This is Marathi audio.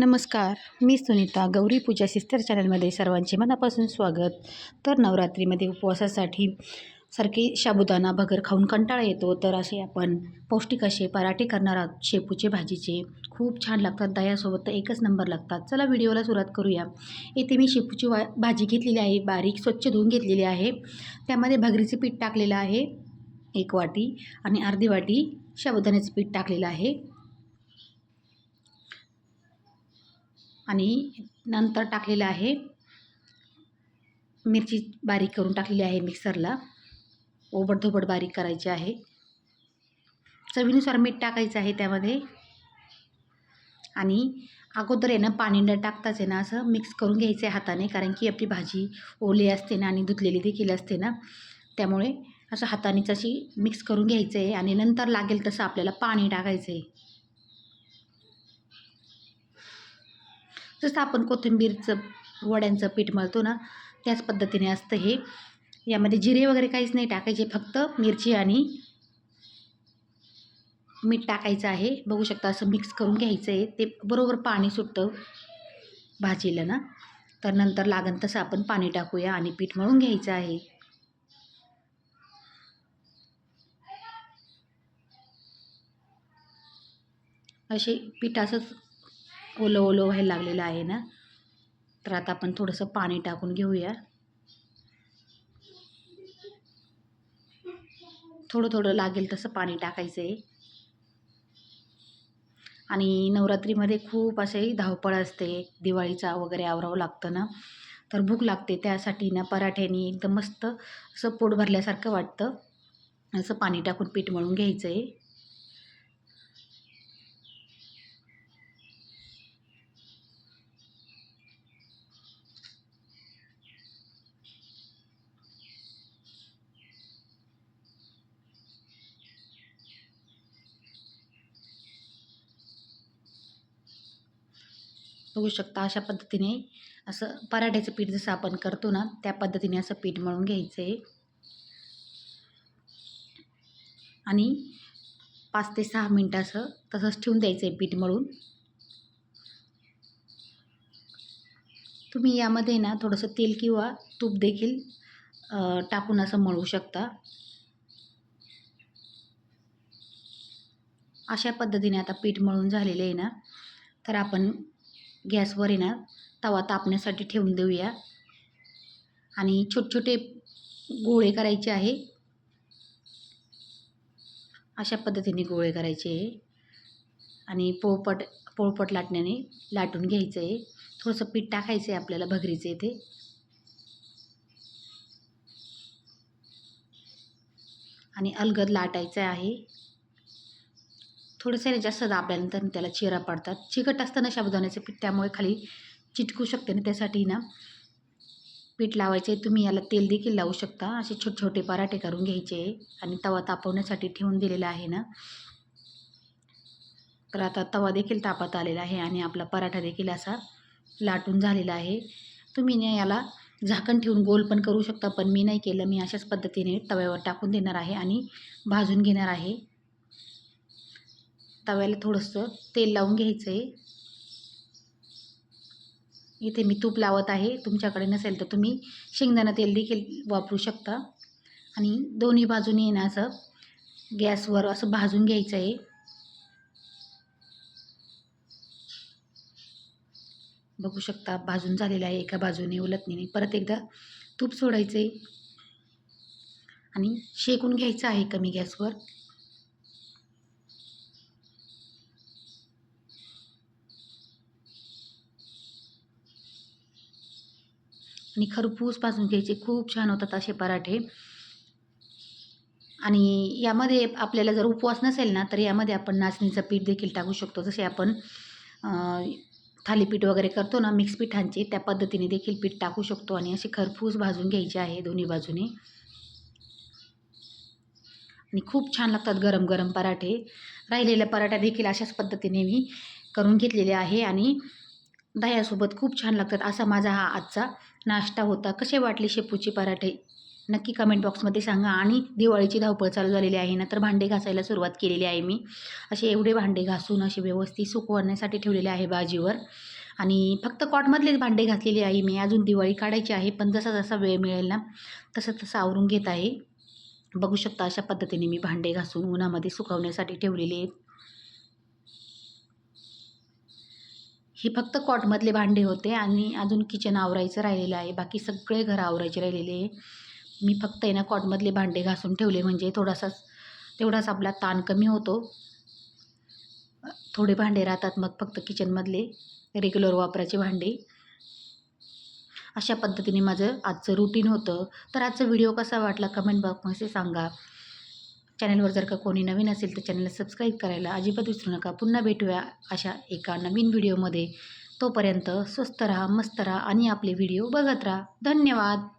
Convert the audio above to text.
नमस्कार मी सुनीता गौरी पूजा सिस्टर चॅनलमध्ये सर्वांचे मनापासून स्वागत. तर नवरात्रीमध्ये उपवासासाठी सारखे साबुदाणा भगर खाऊन कंटाळा येतो. तर असे आपण पौष्टिक असे पराठे करणार आहोत. शेपूचे भाजीचे. खूप छान लागतात. दह्यासोबत तर एकच नंबर लागतात. चला व्हिडिओला सुरुवात करूया. येथे मी शेपूची वा भाजी घेतलेली आहे. बारीक स्वच्छ धुवून घेतलेली आहे. त्यामध्ये भगरीचे पीठ टाकलेलं आहे. एक वाटी आणि अर्धी वाटी साबुदाण्याचं पीठ टाकलेलं आहे. आणि नंतर टाकलेलं आहे. मिरची बारीक करून टाकलेली आहे मिक्सरला. ओबडधोबड बारीक करायची आहे. चवीनुसार मीठ टाकायचं आहे त्यामध्ये. आणि अगोदर आहे ना पाणी न टाकताच आहे ना असं मिक्स करून घ्यायचं आहे हाताने कारण की आपली भाजी ओली असते ना आणि धुतलेली देखील असते ना त्यामुळे असं हातानेच अशी मिक्स करून घ्यायचं आहे. आणि नंतर लागेल तसं आपल्याला पाणी टाकायचं आहे. जसं आपण कोथिंबीरचं वड्यांचं पीठ मळतो ना त्याच पद्धतीने असतं हे. यामध्ये जिरे वगैरे काहीच नाही टाकायचे फक्त मिरची आणि मीठ टाकायचं आहे. बघू शकता असं मिक्स करून घ्यायचं आहे. ते बरोबर पाणी सुटतं भाजीला ना. तर नंतर लागन तसं आपण पाणी टाकूया आणि पीठ मळून घ्यायचं आहे. असे पीठ असंच ओलं ओलं व्हायला लागलेलं आहे ना? तर आता आपण थोडंसं पाणी टाकून घेऊया. थोडं थोडं लागेल तसं पाणी टाकायचं आहे आणि नवरात्रीमध्ये खूप असे धावपळ असते. दिवाळीचा वगैरे आवरावं लागतं ना? तर भूक लागते त्यासाठी ना पराठ्यानी एकदम मस्त असं पोट भरल्यासारखं वाटतं. असं पाणी टाकून पीठ मळून घ्यायचं आहे बघू शकता अशा पद्धतीने असं पराठ्याचं पीठ जसं आपण करतो ना त्या पद्धतीने असं पीठ मळून घ्यायचं. आहे आणि पाच ते सहा मिनटं असं तसंच ठेवून द्यायचं आहे पीठ मळून. तुम्ही यामध्ये ना थोडंसं तेल किंवा तूप देखील टाकून असं मळू शकता. अशा पद्धतीने आता पीठ मळून झालेलं आहे ना तर आपण गॅसवर येणार तवा तापण्यासाठी ठेवून देऊया. आणि छोटे छोटे गोळे करायचे आहे. अशा पद्धतीने गोळे करायचे आहे. आणि पोळपट पोळपट लाटण्याने लाटून घ्यायचं आहे. थोडंसं पीठ टाकायचं आहे आपल्याला भगरीचं इथे. आणि अलगद लाटायचं आहे. थोडंसं जास्त दाबल्यानंतर त्याला चिरा पडतात. चिकट असताना साबुदाण्याचं पीठ त्यामुळे खाली चिटकू शकते ना त्यासाठी ना पीठ लावायचे. तुम्ही याला तेल देखील लावू शकता. असे छोटे छोटे पराठे करून घ्यायचे आणि तवा तापवण्यासाठी ठेवून दिलेला आहे ना. तर आता तवा देखील तापात आलेला आहे आणि आपला पराठा देखील असा लाटून झालेला आहे. तुम्ही ना याला झाकण ठेवून गोल पण करू शकता पण मी नाही केलं. मी अशाच पद्धतीने तव्यावर टाकून देणार आहे आणि भाजून घेणार आहे. तव्याला थोडंसं तेल लावून घ्यायचं आहे इथे मी तूप लावत आहे. तुमच्याकडे नसेल तर तुम्ही शेंगदाणा तेल देखील वापरू शकता. आणि दोन्ही बाजूने येणं असं गॅसवर असं भाजून घ्यायचं आहे बघू शकता भाजून झालेलं आहे एका बाजूने उलटणीने. परत एकदा तूप सोडायचं आहे आणि शेकून घ्यायचं आहे कमी गॅसवर. आणि खरपूस भाजून घ्यायचे खूप छान होतात असे पराठे. आणि यामध्ये आपल्याला जर उपवास नसेल ना तर यामध्ये आपण नाचणीचं पीठ देखील टाकू शकतो. जसे आपण थालीपीठ वगैरे करतो ना मिक्स पिठांचे त्या पद्धतीने देखील पीठ टाकू शकतो आणि असे खरपूस भाजून घ्यायचे आहे दोन्ही बाजूने. आणि खूप छान लागतात गरम गरम पराठे. राहिलेल्या पराठा देखील अशाच पद्धतीने मी करून घेतलेले आहे आणि दह्यासोबत खूप छान लागतात असा माझा हा आजचा नाश्ता होता. कसे वाटले शेपूचे पराठे? नक्की कमेंट बॉक्समध्ये सांगा. आणि दिवाळीची धावपळ चालू झालेली आहे ना तर भांडे घासायला सुरुवात केलेली आहे मी. असे एवढे भांडे घासून असे व्यवस्थित सुकवण्यासाठी ठेवलेले आहे बाजीवर. आणि फक्त कॉटमधलेच भांडे घातलेले आहे मी. अजून दिवाळी काढायची आहे पण जसा जसा वेळ मिळेल ना तसं तसं आवरून घेत आहे. बघू शकता अशा पद्धतीने मी भांडे घासून उन्हामध्ये सुकवण्यासाठी ठेवलेले आहेत. हे फक्त कॉटमधले भांडे होते आणि अजून किचन आवरायचं राहिलेलं आहे. बाकी सगळे घर आवरायचे राहिलेले आहे. मी फक्त आहे ना कॉटमधले भांडे घासून ठेवले. म्हणजे थोडासा तेवढाच आपला ताण कमी होतो. थोडे भांडे राहतात मग फक्त किचनमधले रेग्युलर वापराचे भांडे. अशा पद्धतीने माझं आजचं रुटीन होतं. तर आजचा व्हिडिओ कसा वाटला? कमेंट बॉक्समध्ये सांगा. चॅनलवर जर का कोणी नवीन असेल तर चॅनलला सबस्क्राईब करायला अजिबात विसरू नका. पुन्हा भेटूया अशा एका नवीन व्हिडिओमध्ये. तोपर्यंत स्वस्त राहा मस्त राहा आणि आपले व्हिडिओ बघत राहा. धन्यवाद.